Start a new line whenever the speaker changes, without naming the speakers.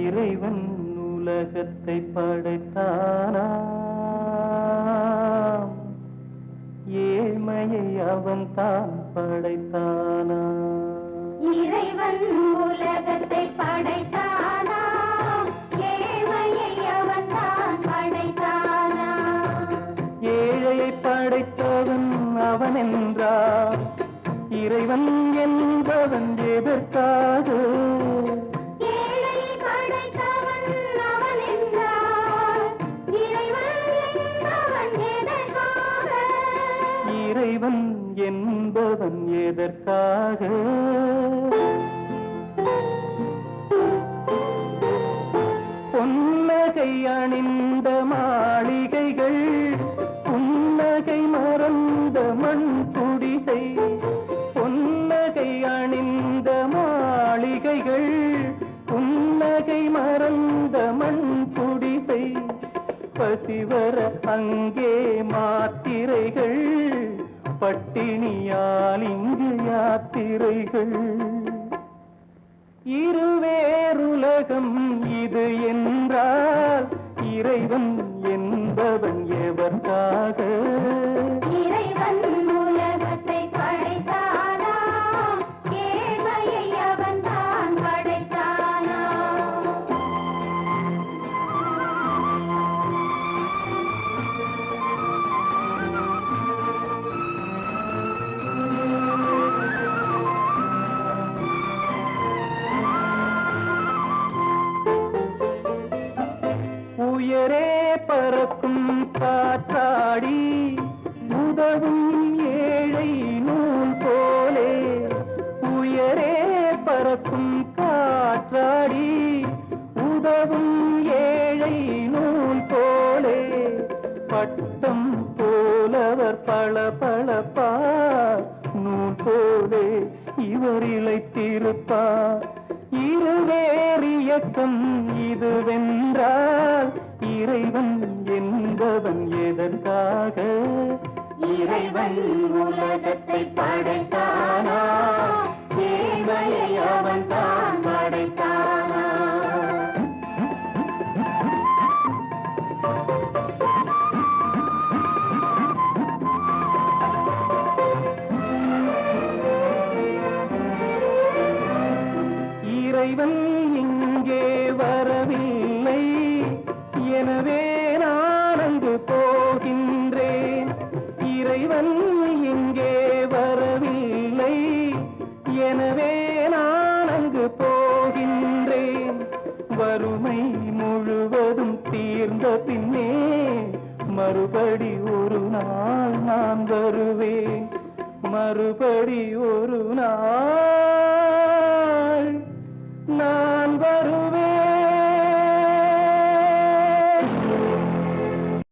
இறைவன் உலகத்தை படைத்தானா ஏழ்மையை அவன் தான் படைத்தானா
இறைவன் உலகத்தை படைத்தானா ஏழ்மையை அவன் தான் படைத்தானா
ஏழையை படைத்தவன் அவன் என்றார். இறைவன் என்பவன் எதற்காக
இறைவன் என்பவன் எதற்காக?
பொன்னகை அணிந்த மாளிகைகள் புன்னகை மறந்த மண் குடிசை பொன்னகை அணிந்த மாளிகைகள் புன்னகை மறந்த மண் குடிசை. பசிவர அங்கே மாத்திரைகள் பட்டினியால் இங்கு யாத்திரைகள். இருவேருலகம் இது என்றால் இறைவன் என்பவன்
எவர்காக
நேரே பறக்கும் காற்றாடி உதவும் ஏழை நூல் போலே. உயரே பறக்கும் காற்றாடி உதவும் ஏழை நூல் போலே. பட்டம் போலவர் பல பளப்பார் நூல் போலே இவர் இழைத்திருப்பார். இருவேறு இயக்கம் இதுவென்றார் இறைவன் என்பவன் எதற்காக?
இறைவன் உலகத்தை படைத்தானா? ஏழ்மையை அவன் தான் படைத்தானா?
இறைவன் நான் போகின்றேன் இறைவன் இங்கே வரவில்லை. எனவே நான் அங்கு போகின்றேன் வறுமை முழுவதும் தீர்ந்த பின்னே மறுபடி ஒரு நாள் நான் வருவேன். மறுபடி ஒரு நாள்